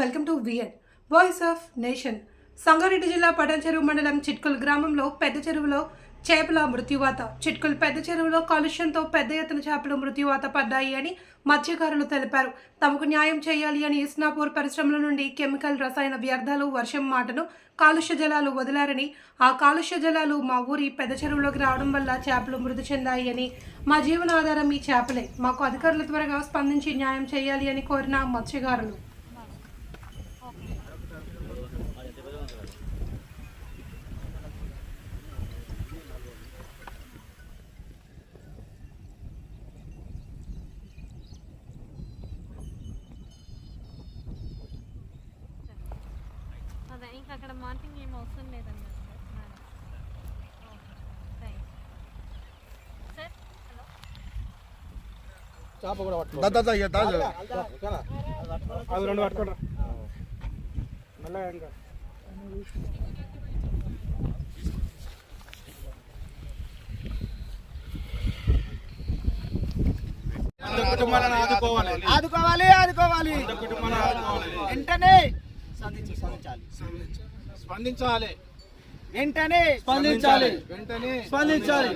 Welcome to we're voice of nation Sangareddy జిల్లా పటంచెరువు మండలం చిట్కుల్ గ్రామంలో పెద్ద చెరువులో చేపల మృత్యువాత చిట్కుల్ పెద్ద చెరువులో కాలుష్యంతో పెద్ద ఎత్తున చేపలు మృత్యువాత పడ్డాయి అని మత్స్యకారులు తెలిపారు. తమకు న్యాయం చేయాలి అని ఇస్నాపూర్ పరిశ్రమల నుండి కెమికల్ రసాయన వ్యర్థాలు వర్షం మాటను కాలుష్య జలాలు వదిలారని ఆ కాలుష్య జలాలు మా ఊరి పెద్ద చెరువులోకి రావడం వల్ల చేపలు మృతి చెందాయి అని మా జీవనాధారం ఈ చేపలే. మాకు అధికారులు త్వరగా స్పందించి న్యాయం చేయాలి అని కోరిన మత్స్యకారులు. అదే ఇంకా అక్కడ మార్కింగ్ ఏం అవసరం లేదండి madam okay thank sir hello చేప కూడా. అవి రెండు పట్టుకోండి మెల్లగా ఇంకా. కుటుంబాలను ఆదుకోవాలి. ఆదుకోవాలి ఆదుకోవాలి. కుటుంబాలను ఆదుకోవాలి. వెంటనే సాధించాలి స్పందించాలి. వెంటనే స్పందించాలి. వెంటనే స్పందించాలి.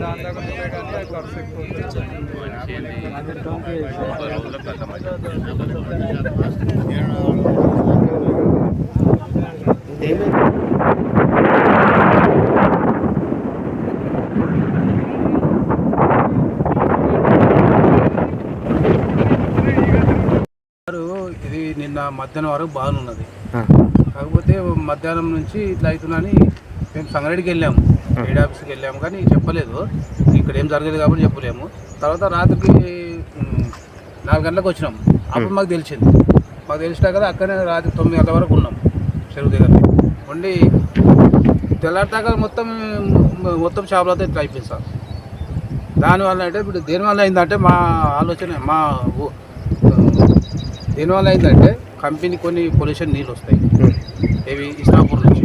దాని దాకా కానీ ఖర్చు ఎక్కువ వారు ఇది నిన్న మధ్యాహ్నం వరకు బాగున్నది కాకపోతే మధ్యాహ్నం నుంచి ఇట్లా అవుతుందని మేము సంగారెడ్డికి వెళ్ళాము. హెడ్ ఆఫీస్కి వెళ్ళాము కానీ చెప్పలేదు. ఇక్కడ ఏం జరగలేదు కాబట్టి చెప్పలేము. తర్వాత రాత్రికి నాలుగు గంటలకు వచ్చినాం. అప్పుడు మాకు తెలిసింది. మాకు తెలిసినా కదా అక్కడనే రాత్రి తొమ్మిది గంటల వరకు ఉన్నాం. చెరువు దగ్గర ఉండి తెల్లారిదాకా మొత్తం మొత్తం చేపలతో ఇట్లా అయిపోయింది సార్. దానివల్ల అంటే ఇప్పుడు దేనివల్ల అయిందంటే మా ఆలోచన మా దేనివల్ల అయిందంటే కంపెనీ కొన్ని పొల్యూషన్ నీళ్ళు వస్తాయి ఇవి ఇస్నాపూర్ నుంచి.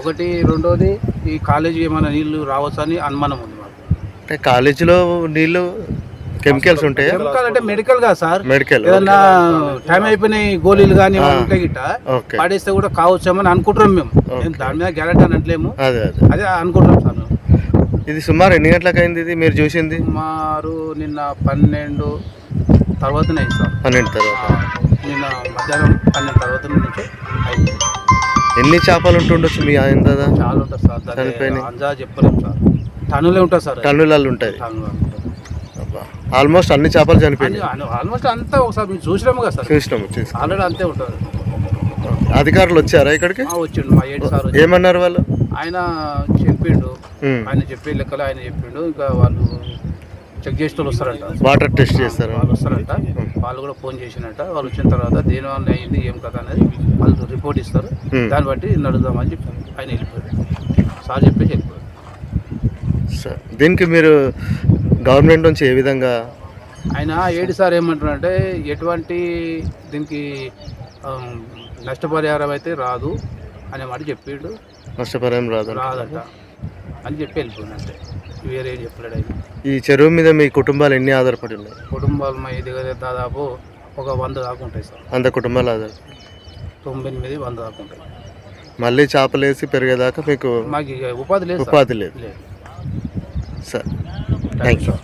ఒకటి రెండోది ఈ కాలేజీ ఏమైనా నీళ్ళు రావచ్చు అని అనుమానం ఉంది మాకు. అంటే కాలేజీలో నీళ్ళు కెమికల్స్ ఉంటాయా? కెమికల్ అంటే మెడికల్గా సార్. మెడికల్ ఏదన్నా టైం అయిపోయినాయి గోళీలు కానీ ఆ. ఉంటే గిట్ట పడేస్తే కూడా కావచ్చామని అనుకుంటున్నాం మేము. దాని మీద గ్యారెంటీ అనట్లేము. అదే అదే. అదే అనుకుంటున్నాం సార్ మేము. ఇది సుమారు ఎన్ని గంటలకు అయింది ఇది? మీరు చూసింది? సుమారు నిన్న పన్నెండు తర్వాతనే అయింది సార్. పన్నెండు తర్వాత. నిన్న మధ్యాహ్నం పన్నెండు తర్వాత నుంచి అయింది. ఎన్ని చేపలు ఉంటుండొచ్చు మీ ఆయన దాదా చాలా ఉంటుంది సార్. దాన్ని చనిపోయినాయి. అంజా చెప్పలేము సార్. టన్నులే ఉంటుంది సార్. టన్నులలో ఉంటాయి. టన్నులు ఆల్మోస్ట్ అన్ని చేపలు చనిపోయినాయి. ఆల్మోస్ట్ అంతా ఒకసారి మేము చూసినాము కదా సార్. చూసినాము చూసి ఆల్రెడీ అంతే ఉంటుంది అధికారులు వచ్చారా ఇక్కడికి? ఆ, వచ్చిండు. మా ఏడు సార్ వచ్చి ఏమన్నారు వాళ్ళు? ఆయన చెప్పిండు. ఉమ్. ఆయన చెప్పే లెక్కలు ఆయన చెప్పిండు. ఇంకా వాళ్ళు చెక్ చేసే వాళ్ళు వస్తారంట. వాటర్ టెస్ట్ చేస్తారా? వాళ్ళు వస్తారంట. వాళ్ళు కూడా ఫోన్ చేసినట్ట వాళ్ళు వచ్చిన తర్వాత దేని వల్ల అయింది ఏం కథ అనేది వాళ్ళు రిపోర్ట్ ఇస్తారు. దాన్ని బట్టి నడుద్దామని చెప్పి ఆయన వెళ్ళిపోయాడు సార్ చెప్పేసి వెళ్ళిపోయాడు సార్ దీనికి మీరు గవర్నమెంట్ నుంచి ఏ విధంగా ఆయన ఏడు సార్ ఏమంటున్నారంటే ఎటువంటి దీనికి నష్టపరిహారం అయితే రాదు అనే మాట చెప్పిండు. నష్టపరిహారం రాదు రాదట. అని చెప్పి వెళ్ళిపోయిందంటే వేరే చెప్పలేడు ఆయన. ఈ చెరువు మీద మీ కుటుంబాలు ఎన్ని ఆధారపడి ఉన్నాయి? కుటుంబాలు మా దగ్గర దాదాపు ఒక వంద దాకా ఉంటాయి సార్. అంత కుటుంబాలు ఆధారపడి తొంభై ఎనిమిది వంద దాకా ఉంటాయి. మళ్ళీ చేపలు వేసి పెరిగేదాకా మీకు మాకు ఇక ఉపాధి లేదు సార్. ఉపాధి లేదు. లేదు. సార్. Thank you